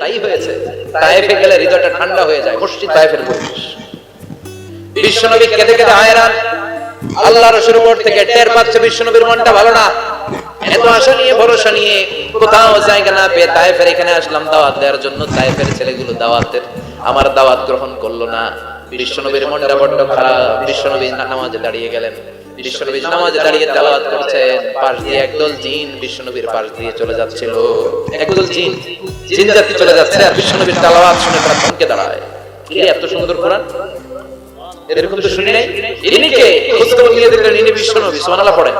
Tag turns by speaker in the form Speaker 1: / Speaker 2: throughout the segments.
Speaker 1: তাই হয়েছে। গেলে হৃদয়টা ঠান্ডা হয়ে যায়, মসজিদ পরিবেশ কেঁদে কেঁদে আল্লাহ রসুর উপর থেকে টের পাচ্ছে মনটা ভালো না। এত আশা নিয়ে, ভরসা নিয়ে কোথাও জায়গা না পেয়ে এখানে আসলাম, দাওয়াত দেওয়ার জন্য তায়েফের ছেলেগুলো দাওয়াতের, আমার দাওয়াত গ্রহণ করল না। বিশ্বনবীর মনটা বড্ড খারাপ, বিশ্বনবী নামাজে দাঁড়িয়ে গেলেন। বিশ্বনবী নামাজে দাঁড়িয়ে তেলাওয়াত করছেন, পাশ দিয়ে একদল জিন বিশ্বনবীর পাশ দিয়ে চলে যাচ্ছিল। একদল জিন জিন জাতি চলে যাচ্ছে আর বিশ্বনবীর তেলাওয়াত শুনে তারা থমকে দাঁড়ায়। কি এত সুন্দর কোরআন? এরকম তো শুনি নাই? ইনি কে? খোঁজখবর নিয়ে দেখলেন ইনি বিশ্বনবী, সুবহানাল্লাহ পড়েন।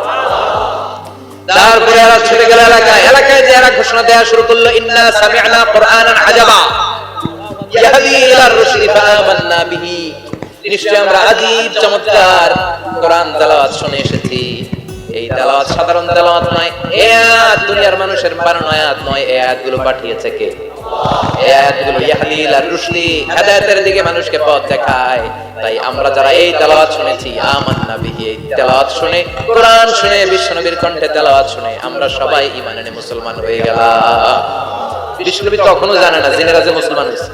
Speaker 1: তারপরে এরা ছুটে গেল এলাকায়। এলাকায় যে এরা ঘোষণা দেওয়া শুরু করল, ইন্না সামি'না কুরআনান আজাবা। ইয়াহদি ইলার রুশদি, ফাআমান্না বিহি। নিশ্চয় আমরা আজীব চমৎকার কোরআন শুনে এসেছি। এই সাধারণ নয়, এ আয়াত দুনিয়ার মানুষের আয়াত নয় আয়াতগুলো পাঠিয়েছে কে? এই আয়াতগুলো ইয়াহদি ইলার রুশদি হেদায়েতের দিকে মানুষকে পথ দেখায়। তাই আমরা যারা এই তেলাওয়াত শুনেছি, আমান্না বিহি, এই তেলাওয়াত শুনে, কোরআন শুনে, বিশ্বনবীর কণ্ঠে তেলাওয়াত শুনে, আমরা সবাই ঈমান এনে মুসলমান হয়ে গেলাম। বিশ্বনবী তখনও জানে না যে মুসলমান হয়েছে।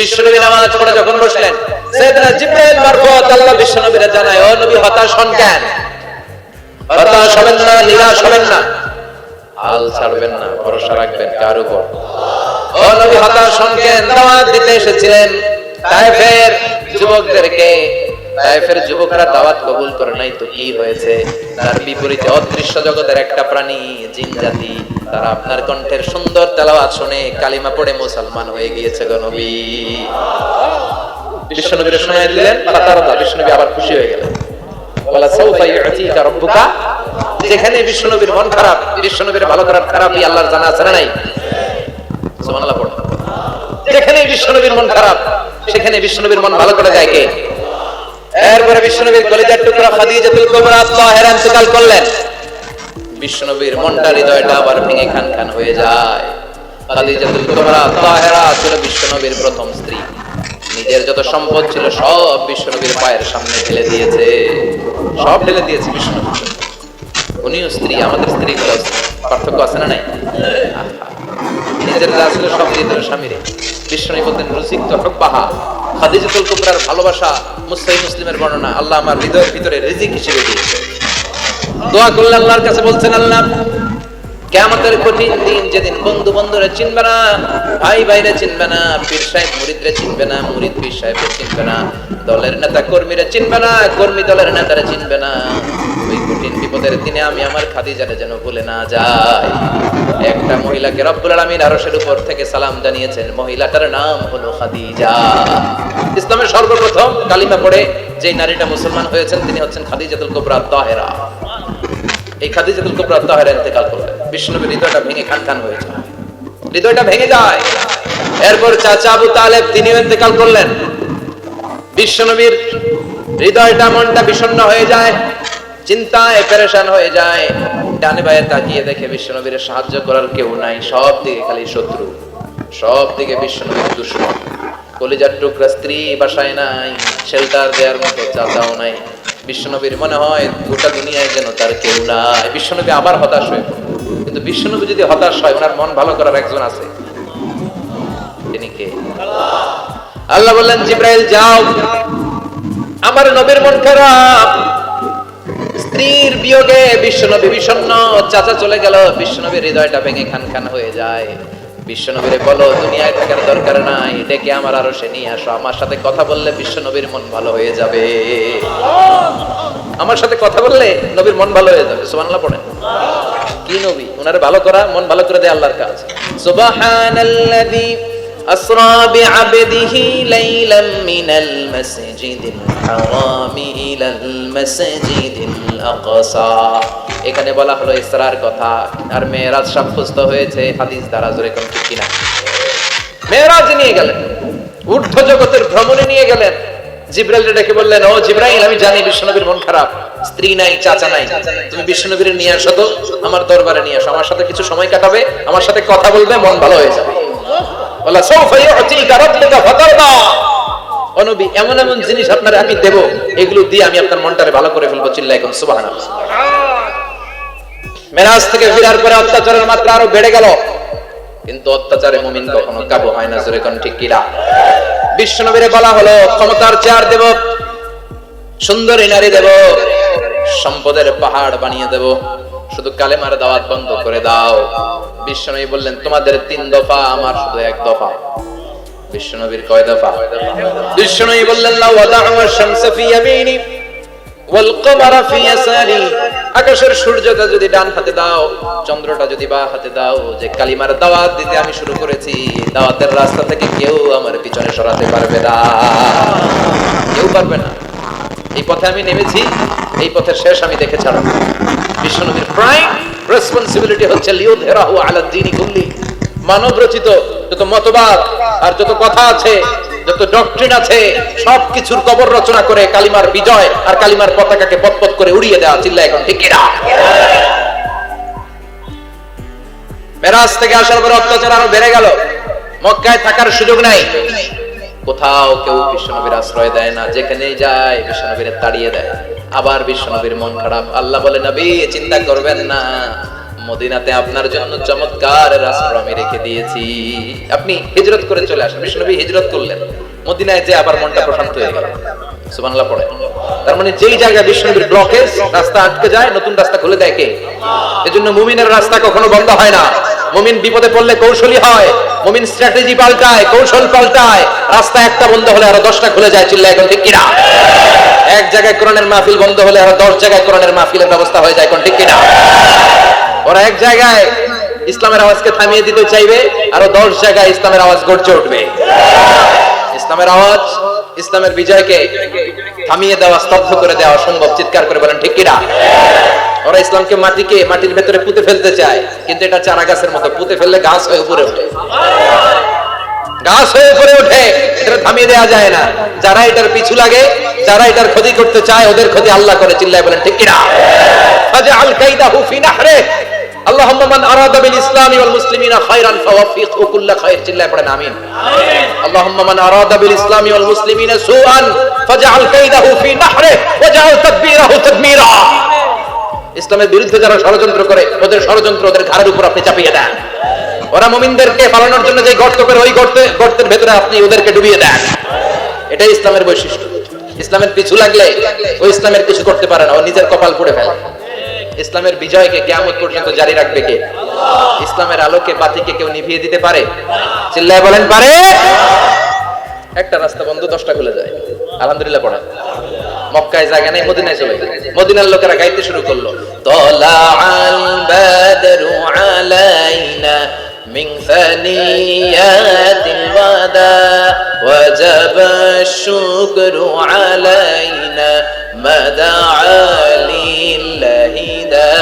Speaker 1: বিশ্বনবী নামাজ পড়ে যখন বসলেন যুবকরা দাওয়াত কবুল করে নাই তো কি হয়েছে? তার বিপরীতে অদৃশ্য জগতের একটা প্রাণী, জিন জাতি, তারা আপনার কণ্ঠের সুন্দর তেলাওয়াত শুনে কালিমা পড়ে মুসলমান হয়ে গিয়েছে গো নবী। বিশ্বনবীর দিলেন আবার খুশি হয়ে গেলেন। যেখানে মন খারাপ ভালো খারাপই আল্লাহর জানা আছে নাই? যেখানে মন খারাপ, সেখানে মন ভালো করে কে? এরপরে কলিজার টুকরা করলেন। মনটা হৃদয়টা আবার ভেঙে খান খান হয়ে যায়। খাদিজাতুল কুবরা তাহেরা ছিল বিশ্বনবীর প্রথম স্ত্রী। নিজের যত সম্পদ ছিল সব বিশ্বনবীর পায়ের সামনে ঢেলে দিয়েছে। সব ঢেলে দিয়েছে বিশ্বনবী। উনিও স্ত্রী, আমাদের স্ত্রী পার্থক্য আছে না নাই? নিজের যা ছিল সব দিয়ে দিল স্বামীরে। বিশ্বনবী বলতেন রুসিক্ত হব্বাহা। খাদিজাতুল কুবরার ভালোবাসা মুসলিম মুসলিমের বর্ণনা আল্লাহ আমার হৃদয়ের ভিতরে রিজিক হিসেবে দিয়েছে। দোয়া করলে আল্লাহর কাছে, বলছেন, আল্লাহ কেমতের কঠিন দিন যেদিন বন্ধু বন্ধুরা চিনবে না, ভাই ভাইরা চিনবে না, পীর সাহেব মুরিদরা চিনবে না, মুরিদ পীর সাহেবরা চিনবে না, দলের নেতা কর্মীরা চিনবে না, কর্মী দলের নেতারা চিনবে না। ওই কঠিন বিপদের দিনে আমি আমার খাদিজারে যেন ভুলে না যাই। একটা মহিলাকে রব্বুল আলামিন আরশের উপর থেকে সালাম জানিয়েছেন, মহিলাটার নাম হলো খাদিজা। ইসলামের সর্বপ্রথম কালিমা পড়ে যে নারীটা মুসলমান হয়েছেন, তিনি হচ্ছেন খাদিজাতুল কুবরা, তাহেরা। এই খাদিজাতুল কুবরা তাহেরা ইন্তেকাল করলেন বিষ্ণুনবীর হৃদয়টা ভেঙে খান খান হয়ে যায়। হৃদয়টা ভেঙে যায়। এরপর চাচা আবু তালেব তিনিও ইন্তেকাল করলেন। বিশ্বনবীর হৃদয়টা মনটা বিষণ্ণ হয়ে যায়। চিন্তায় পেরেশান হয়ে যায়। ডানে বায়ে তাকিয়ে দেখে বিশ্বনবীর সাহায্য করার কেউ নাই। সব দিকে খালি শত্রু। সব দিকে বিশ্বনবীর দুশ্মন। কলিজার টুকরা স্ত্রী বাসায় নাই। শেল্টার দেওয়ার মতো চাচাও নাই। বিশ্বনবীর মনে হয় গোটা দুনিয়ায় যেন তার কেউ নাই। বিশ্বনবী আবার হতাশ হয়ে। কিন্তু বিশ্বনবী যদি হতাশ হয়, ওনার মন ভালো করার একজন আছে। তিনি কে? আল্লাহ বললেন, জিব্রাইল, যাও। আমার নবীর মন খারাপ। স্ত্রীর বিয়োগে বিশ্বনবী বিষণ্ণ। চাচা চলে গেল। বিশ্বনবীর হৃদয়টা ভেঙে খান খান হয়ে যায়। বিশ্বনবীরে বলো, দুনিয়ায় থাকার দরকার নাই, ডেকে আমার আরও সে নিয়ে আসো। আমার সাথে কথা বললে বিশ্বনবীর মন ভালো হয়ে যাবে। আমার সাথে কথা বললে নবীর মন ভালো হয়ে যাবে, সুবহানাল্লাহ পড়েন। কি নবী? ওনারে ভালো করা, মন ভালো করে দেয় আল্লাহর কাজ। সুবহানাল্লাযী আসরা বিআবদিহি লাইলাম মিনাল মাসজিদিল হারামি ইলাল মাসজিদিল আকসা এখানে বলা হলো ইসরার কথা। আর মেয়েরাজ সাব্যস্ত হয়েছে, হাদিস দ্বারা জোরে কোন ঠিক কিনা? মেয়েরাজ নিয়ে গেলেন, ঊর্ধ্ব জগতের ভ্রমণে নিয়ে গেলেন। জিব্রাইল ডেকে বললেন, ও জিব্রাইল, আমি জানি বিশ্বনবীর মন খারাপ। স্ত্রী নাই, চাচা নাই। তুমি বিশ্বনবীর নিয়ে আসো তো, আমার দরবারে নিয়ে আসো। আমার সাথে কিছু সময় কাটাবে, আমার সাথে কথা বলবে, মন ভালো হয়ে যাবে। এমন এমন জিনিস আপনার আমি এগুলো দিয়ে আমি আপনার ভালো করে ফেলব চিল্লাই এখন মেরাজ থেকে অত্যাচারের মাত্রা আরও বেড়ে গেল। কিন্তু অত্যাচারে ঠিক কিরা বিশ্বনবীরে বলা হলো, ক্ষমতার চেয়ার দেব, সুন্দরী নারী দেব, সম্পদের পাহাড় বানিয়ে দেব। শুধু কালেমার দাওয়াত বন্ধ করে দাও। বিশ্বনবী বললেন, তোমাদের তিন দফা, আমার শুধু এক দফা। বিশ্বনবীর কয় দফা? বিশ্বনবী বললেন লা ওয়াদা'u আশ-শামসা ফি ইয়ামিনি ওয়াল কমারা ফি ইয়াসারি। আকাশের সূর্যটা যদি ডান হাতে দাও, চন্দ্রটা যদি বা হাতে দাও, যে কালিমার দাওয়াত দিতে আমি শুরু করেছি, দাওয়াতের রাস্তা থেকে কেউ আমার পিছনে সরাতে পারবে না। কেউ পারবে না। এই পথে আমি নেমেছি, এই পথের শেষ আমি দেখে ছাড়ব। কালিমার বিজয় আর কালিমার পতাকাকে পতপত করে উড়িয়ে দেওয়া চিল্লা এখন ঠিক মেরাজ থেকে আসার পর অত্যাচার আরও বেড়ে গেল। মক্কায় থাকার সুযোগ নাই। কোথাও কেউ বিশ্বনবীর আশ্রয় দেয় না, যেখানেই যায় বিশ্বনবীর তাড়িয়ে দেয়। আবার বিশ্বনবীর মন খারাপ। আল্লাহ বলে, নবী, চিন্তা করবেন না। মদিনাতে আপনার জন্য চমৎকার রাষ্ট্র আমি রেখে দিয়েছি। আপনি হিজরত করে চলে আসেন। বিশ্বনবী হিজরত করলেন। মদিনায় যে আবার মনটা প্রশান্ত হয়ে গেল। সুবহানাল্লাহ পড়ে। তার মানে যেই জায়গায় বিশ্বনবীর ব্লকেজ রাস্তা আটকে যায়, নতুন রাস্তা খুলে দেয় কে? এজন্য মুমিনের রাস্তা কখনো বন্ধ হয় না। মুমিন বিপদে পড়লে কৌশলী হয়। মুমিন স্ট্র্যাটেজি পাল্টায়, কৌশল পাল্টায়। রাস্তা একটা বন্ধ হলে আরও দশটা খুলে যায় চিল্লা এখন ঠিক কিনা? এক জায়গায় কোরআনের মাহফিল বন্ধ হলে আরও দশ জায়গায় কোরআনের মাহফিলের ব্যবস্থা হয়ে যায় এখন ঠিক কিনা? ওরা এক জায়গায় ইসলামের আওয়াজকে থামিয়ে দিতে চাইবে, আরও দশ জায়গায় ইসলামের আওয়াজ গড়ছে উঠবে। ইসলামের আওয়াজ, ইসলামের বিজয়কে থামিয়ে দেওয়া, স্তব্ধ করে দেওয়া অসম্ভব, চিৎকার করে বলেন, ঠিক কিনা? ওরা ইসলামকে মাটিকে, মাটির ভেতরে পুঁতে ফেলতে চায়, কিন্তু এটা চারা গাছের মতো, পুঁতে ফেললে গাছ হয়ে উপরে ওঠে। গাছ হয়ে উপরে ওঠে এটা থামিয়ে দেওয়া যায় না। যারা এটার পিছু লাগে, যারা এটার ক্ষতি করতে চায়, ওদের ক্ষতি আল্লাহ করে, চিল্লায় বলেন, ঠিক কিনা? ইসলামের বিরুদ্ধে যারা ষড়যন্ত্র করে, ওদের ষড়যন্ত্র ওদের ঘাড়ের উপর আপনি চাপিয়ে দেন। ওরা মুমিনদেরকে পালানোর জন্য যে গর্ত করে ওই গর্তে, গর্তের ভেতরে আপনি ওদেরকে ডুবিয়ে দেন। এটাই ইসলামের বৈশিষ্ট্য। ইসলামের পিছু লাগলে ও ইসলামের কিছু করতে পারে না, ও নিজের কপাল পুড়ে ফেলে। ইসলামের বিজয়কে কিয়ামত পর্যন্ত জারি রাখবে কে? ইসলামের আলোকে বাতিকে কেউ নিভিয়ে দিতে পারে? চিল্লায় বলেন, পারে। একটা রাস্তা বন্ধ, দশটা খুলে যায়। আলহামদুলিল্লাহ পড়া মক্কায় জায়গা নেই, মদিনায় চলে মদিনার লোকেরা গাইতে শুরু করল তলা আল বাদরু আলাইনা من ثنيات الوداع وجب الشكر علينا ما دعا لله دا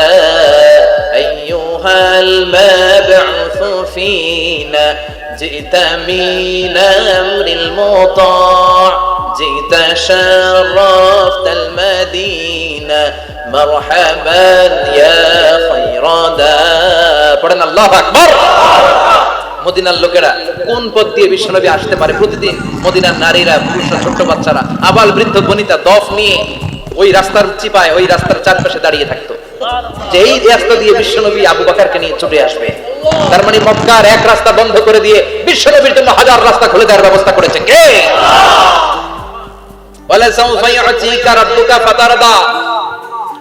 Speaker 1: أيها المبعوث فينا جئت من أمر المطاع جئت شرفت المدينة. مرحبا يا خير دا পড়েন, আল্লাহ মদিনার লোকেরা কোন পথ দিয়ে বিশ্বনবী আসতে পারে প্রতিদিন? মদিনার নারীরা পুরুষরা ছোট্ট বাচ্চারা, আবাল বৃদ্ধ বনিতা দফ নিয়ে ওই রাস্তার চিপায়, ওই রাস্তার চারপাশে দাঁড়িয়ে থাকতো। যে রাস্তা দিয়ে বিশ্বনবী আবু বাকারকে নিয়ে ছুটে আসবে, তার মানে মক্কার এক রাস্তা বন্ধ করে দিয়ে বিশ্বনবীর জন্য হাজার রাস্তা খুলে দেওয়ার ব্যবস্থা করেছে কে? বলে ফাতারদা।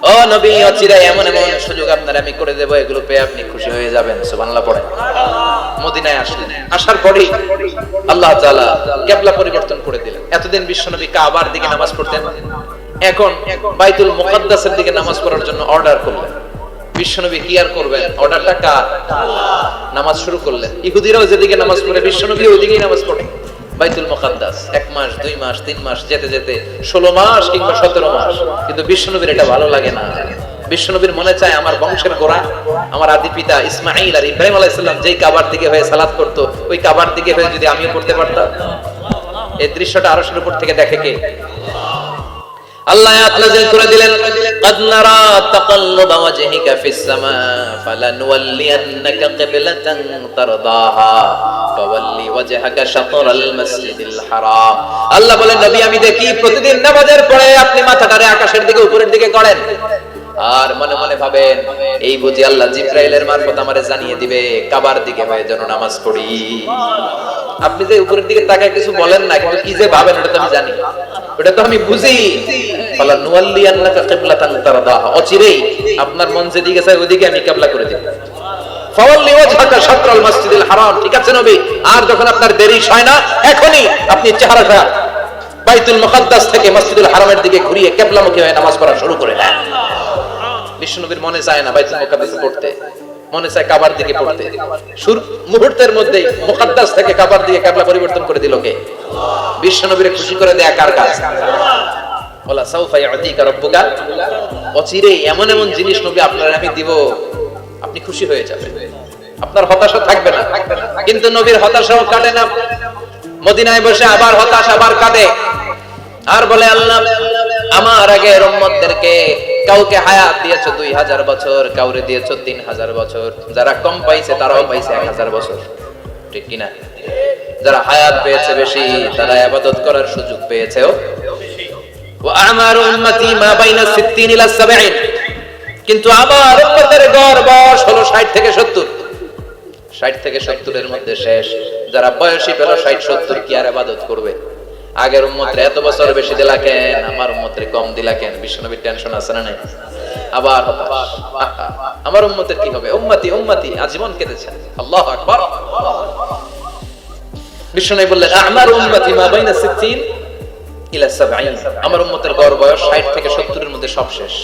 Speaker 1: ও নবী অচিরে এমন এমন সুযোগ আপনার আমি করে দেব, এগুলো পেয়ে আপনি খুশি হয়ে যাবেন মদিনায় আসলেন। আসার পরেই আল্লাহ পরিবর্তন করে দিলেন। এতদিন বিশ্বনবী কাবার দিকে নামাজ পড়তেন। এখন বাইতুল মুকাদ্দাসের দিকে নামাজ পড়ার জন্য অর্ডার করলেন। বিশ্বনবী কি আর করবেন? অর্ডারটা কার? নামাজ শুরু করলেন। ইহুদিরাও যেদিকে নামাজ পড়ে বিশ্বনবী ওইদিকেই নামাজ পড়ে। বাইতুল মোকাদ্দাস। এক মাস, দুই মাস, তিন মাস, যেতে যেতে ষোলো মাস কিংবা সতেরো মাস। কিন্তু বিশ্বনবীর এটা ভালো লাগে না। বিশ্বনবীর মনে চায় আমার বংশের গোড়া, আমার আদি পিতা ইসমাইল আর ইব্রাহিম আলাইসাল্লাম যেই কাবার দিকে হয়ে সালাদ করতো, ওই কাবার দিকে হয়ে যদি আমিও করতে পারতাম। এই দৃশ্যটা আরও উপর থেকে দেখে কে? আল্লাহ আয়াত নাযিল করে দিলেন قد نرى تقلب وجهك في السماء فلنولينك قبلة ترضاها فول وجهك شطر المسجد الحرام আল্লাহ বলেন নবী আমি দেখি প্রতিদিন নামাজের পরে আপনি মাথাটারে আকাশের দিকে উপরের দিকে করেন আর মনে মনে ভাবেন, এই বুঝি আল্লাহ জিব্রাইলের মারফত আমারে জানিয়ে দিবে, কাবার দিকে হয়ে যেন নামাজ পড়ি। আপনি যে উপরের দিকে তাকায় কিছু বলেন না, কিন্তু কি যে ভাবেন, ওটা তো আমি জানি। ওটা তো আমি বুঝি। ফালা নুয়াল্লিয়ান্নাকা কিবলাতান তারদাহা। অচিরেই আপনার মন যেদিকে চায় ওদিকে আমি কিবলা করে দেব ফাওয়াল্লি ওয়াজহাকা শাতরাল হারাম। ঠিক আছে নবী? আর যখন আপনার দেরি হয় না এখনি আপনি বাইতুল মুকাদ্দাস থেকে মসজিদুল হারামের দিকে ঘুরিয়ে হয়ে নামাজ পড়া শুরু করে দেন। বিষ্ণুনবীর মনে চায় না বাইতুল মুকাদ্দাসে পড়তে। মনে চায় কাবার দিকে পড়তে। শুর মুহূর্তের মধ্যেই মুকাদ্দাস থেকে কাবার দিকে কিবলা পরিবর্তন করে দিল কে? বিষ্ণুনবীর খুশি করে দেয়া কার কাজ? বলা, সাউফা ইয়াতিকা রাব্বুকা। অচিরেই এমন এমন জিনিস নবী আপনার আমি দিব, আপনি খুশি হয়ে যাবেন। আপনার হতাশা থাকবে না। কিন্তু নবীর হতাশাও কাটে না। মদিনায় বসে আবার হতাশ, আবার কাঁদে। আর বলে, আল্লাহ, আমার আগে উম্মতদেরকে কাউকে হায়াত দিয়েছ দুই হাজার বছর, কাউরে দিয়েছ তিন হাজার বছর। যারা কম পাইছে, তারাও পাইছে এক হাজার বছর। ঠিক কিনা? যারা হায়াত পেয়েছে বেশি, তারা আবাদত করার সুযোগ পেয়েছেও। আমার কিন্তু আমার উম্মতের গড় বয়স হলো 60 থেকে 70 60 থেকে 70 এর মধ্যে শেষ। যারা বয়সী পেল 60 70 কি আর ইবাদত করবে? আগের উম্মতের এত বছর বেশি দিলা কেন আমার উম্মতের কম দিলা কেন বিশ্বনবীর টেনশন আছে না নাই? আবার আমার উম্মতের কি হবে? উম্মতি উম্মতি, আজীবন কেঁদেছেন। আল্লাহু আকবার। বিশ্বনবী বললেন, আমার উম্মতি মা বাইনা সিত্তিন ইলা সাবঈন। আমার উম্মতের গড় বয়স 60 থেকে 70 এর মধ্যে সব শেষ।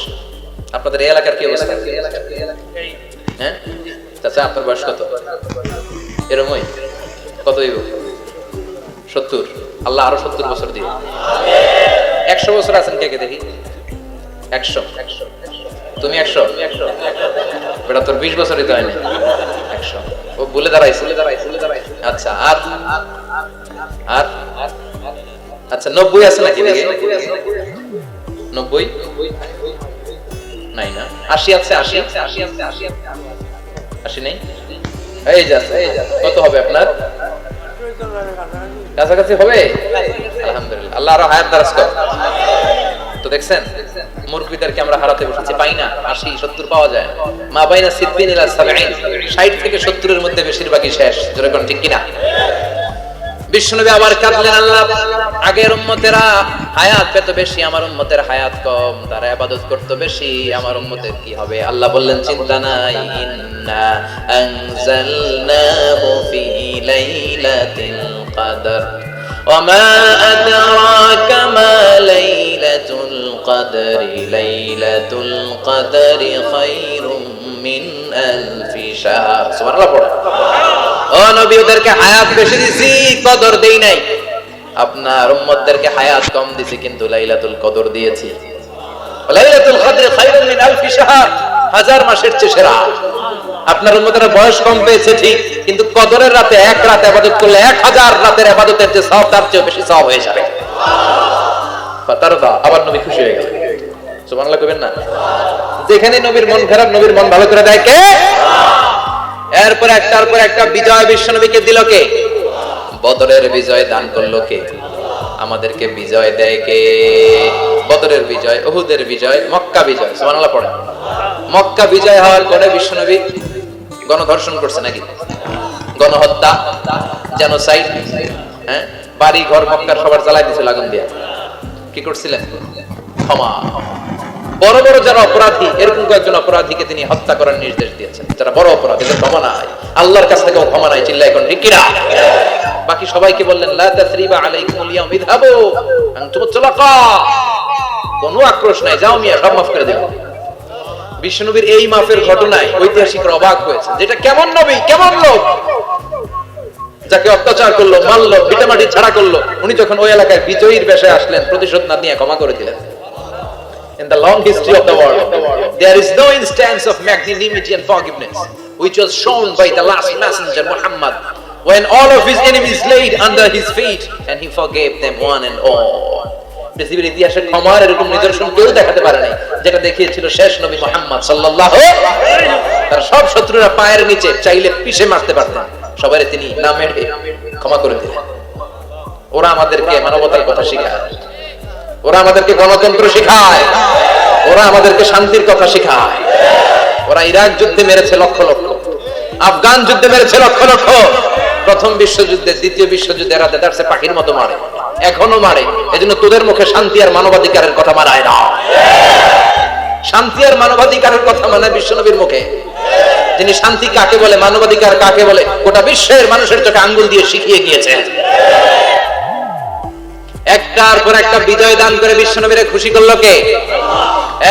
Speaker 1: আপনাদের এই এলাকার কি অবস্থা? হ্যাঁ? চাচা, আপনার বয়স কত? এরমই? কত সত্তর। আল্লাহ আরও সত্তর বছর দিন একশো বছর আছেন কে কে দেখি? একশো। তুমি একশো? বেটা, তোর বিশ বছরই তো হয়নি। একশো। ও বলে দাঁড়াইছে। আচ্ছা আর? আর? আচ্ছা নব্বই আছে নাকি নব্বই? নাই না। আশি আছে, আশি? আশি নেই? এই যাচ্ছে কত হবে আপনার? কাছাকাছি হবে? আলহামদুলিল্লাহ। আল্লাহ আরও হায়াত দারাজ কর তো দেখছেন মুরগিদেরকে আমরা হারাতে বসেছি। পাই না, আশি, সত্তর পাওয়া যায়। মা বাইনা সিদ্দিন ষাট থেকে সত্তরের মধ্যে বেশিরভাগই শেষ। যেরকম ঠিক কিনা? বিষ্ণুনবী আবার কাঁদলেন আল্লাহ আগের উম্মতেরা হায়াত পেত বেশি আমার উম্মতের হায়াত কম তারা ইবাদত করতে বেশি আমার উম্মতের কি হবে আল্লাহ বললেন চিন্তা নাই ইন্না আনজালনাহু ফি লাইলাতিল কদর وما أدراك ما ليلة القدر ليلة القدر خير من ألف شهر سبحان الله পড়ো ও নবী, ওদেরকে হায়াত বেশি কদর দেই নাই। আপনার হায়াত কম কিন্তু লাইলাতুল কদর দিয়েছি। হাজার মাসের চেয়ে সেরা। আপনার বয়স কম পেয়েছে, ঠিক, কিন্তু কদরের রাতে এক রাত ইবাদত করলে এক হাজার রাতের ইবাদতের যে সওয়াব, তার চেয়ে বেশি সওয়াব হয়ে যাবে। আবার নবী খুশি হয়ে কইবেন না? যেখানে নবীর মন খারাপ, নবীর মন ভালো করে দেয় কে? এরপর একটার পর একটা বিজয় বিশ্বনবীকে দিল কে? বদরের বিজয় দান করল কে? আমাদেরকে বিজয় দেয় কে? বদরের বিজয় ওহুদের বিজয়, মক্কা বিজয়, সুবহানাল্লাহ পড়ে মক্কা বিজয় হওয়ার পরে বিশ্বনবী গণধর্ষণ করছে নাকি? গণহত্যা জেনোসাইড হ্যাঁ? বাড়ি ঘর মক্কার সবার জ্বালাই দিছিল আগুন দিয়া। কি করছিলেন? ক্ষমা। বড় বড় যারা অপরাধী, এরকম কয়েকজন অপরাধীকে তিনি হত্যা করার নির্দেশ দিয়েছেন। যারা বড় অপরাধী ক্ষমা নাই। আল্লাহর কাছ থেকে ক্ষমা নাই চিল্লা এখন ঠিকিরা বাকি সবাইকে বললেন, লা তাসরিবা আলাইকুমুল ইয়াউম ইযহাবু আনতুম তুলাকা কোনো আক্রোশ নাই। যাও মিয়া, সব মাফ করে দেব বিষ্ণুনবীর এই মাফের ঘটনায় ঐতিহাসিকরা অবাক হয়েছে যেটা কেমন নবী, কেমন লোক? যাকে অত্যাচার করল, মারলো, ভিটামাটি ছাড়া করল। উনি যখন ওই এলাকায় বিজয়ীর বেশে আসলেন, প্রতিশোধ না নিয়ে ক্ষমা করে দিলেন। In the long history of the world, there is no instance of magnanimity and forgiveness which was shown by the last messenger Muhammad when all of his enemies laid under his feet and he forgave them one and all. পৃথিবীর ইতিহাসে ক্ষমার এরকম নিদর্শন কেউ দেখাতে পারে নাই যেটা দেখিয়েছিল শেষ নবী মোহাম্মদ সাল্লাল্লাহু তার সব শত্রুরা পায়ের নিচে চাইলে পিষে মারতে পারতেন সবাই তিনি না মেরে ক্ষমা করে দিলেন ওরা আমাদেরকে মানবতার কথা শেখায় ওরা আমাদেরকে গণতন্ত্র শেখায়। ওরা আমাদেরকে শান্তির কথা শেখায়। ওরা ইরাক যুদ্ধে মেরেছে লক্ষ লক্ষ। আফগান যুদ্ধে মেরেছে লক্ষ লক্ষ। প্রথম বিশ্বযুদ্ধে, দ্বিতীয় বিশ্বযুদ্ধে এরা দেদারসে পাখির মতো মারে। এখনও মারে। এজন্য তোদের মুখে শান্তি আর মানবাধিকারের কথা মানায় না। শান্তি আর মানবাধিকারের কথা মানে বিশ্বনবীর মুখে। যিনি শান্তি কাকে বলে, মানবাধিকার কাকে বলে, গোটা বিশ্বের মানুষের চোখে আঙ্গুল দিয়ে শিখিয়ে গিয়েছেন। একটার পর একটা বিজয় দান করে বিশ্ব বিশ্বনবীরে খুশি করল কে?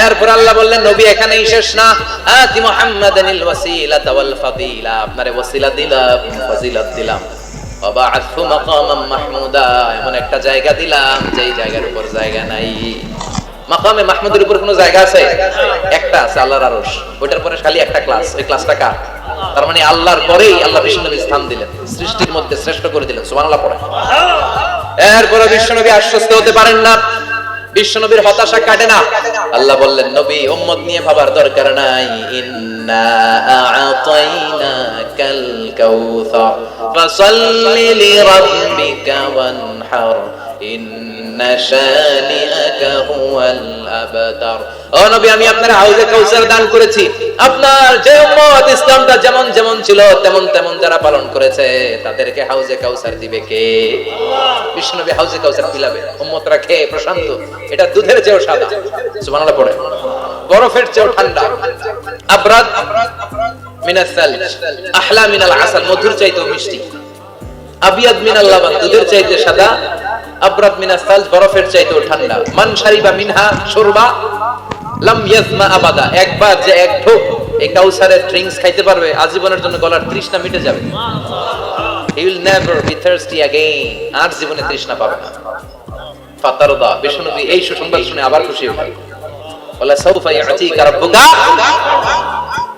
Speaker 1: এরপর আল্লাহ বললেন, নবী, এখানেই শেষ না। আতি মুহাম্মাদানিল ওয়াসিলাতা ওয়াল ফাদিলা। আপনারে ওয়াসিলা দিলাম, ফজিলত দিলাম। ওয়াবা'আথু মাকামাম মাহমুদা। এমন একটা জায়গা দিলাম, যেই জায়গার উপর জায়গা নাই। মাকামে মাহমুদের উপর কোনো জায়গা আছে? একটা আছে, আল্লাহর আরশ। ওইটার পরে খালি একটা ক্লাস ওই ক্লাসটা কার? তার মানে আল্লাহর পরেই আল্লাহ বিষ্ণুনবী স্থান দিলেন। সৃষ্টির মধ্যে শ্রেষ্ঠ করে দিলেন। সুবহানাল্লাহ পড়ে এরপরে বিশ্বনবী আশ্বস্ত হতে পারেন না। বিশ্বনবীর হতাশা কাটে না। আল্লাহ বললেন, নবী, উম্মত নিয়ে ভাবার দরকার নাই। ইন্না আ'তাইনাকাল কাউসার। ফাসাল্লি লিরাব্বিকা ওয়ানহার। ইন্না ও নবী, আমি আপনার হাউজে কাউসার দান করেছি। আপনার যে উম্মত ইসলামটা যেমন যেমন ছিল, তেমন তেমন যারা পালন করেছে, তাদেরকে হাউজে কাউসার দিবে কে? হাউজে কাউসার পিলাবে প্রশান্ত। এটা দুধের চেয়েও সাদা। সুবহানাল্লাহ, পড়ে। বরফের চেয়েও ঠান্ডা। আবরাদ মিনাস সালজ আহলা মিনাল আসাল, মধুর চাইতেও মিষ্টি। এই আজীবনের জন্য গলার তৃষ্ণা মিটে যাবে। আর জীবনে তৃষ্ণা পাবে না। বিষ্ণুনবী, এই সুসংবাদ শুনে আবার খুশি হলেন বলে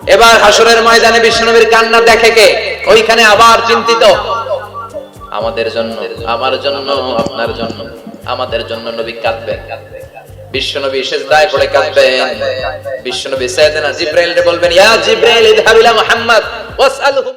Speaker 1: এবার হাসরের ময়দানে বিষ্ণুনবীর কান্না দেখে কে? ওইখানে আবার চিন্তিত। আমাদের জন্য, আমার জন্য, আপনার জন্য, আমাদের জন্য নবী কাঁদবেন। বিশ্বনবী সেজদায় পড়ে কাঁদবেন। বিশ্বনবী সাইয়েদনা জিব্রাইল রে বলবেন, ইয়া জিব্রাইল ইদহাবিলা মুহাম্মদ, ওয়াসআলহু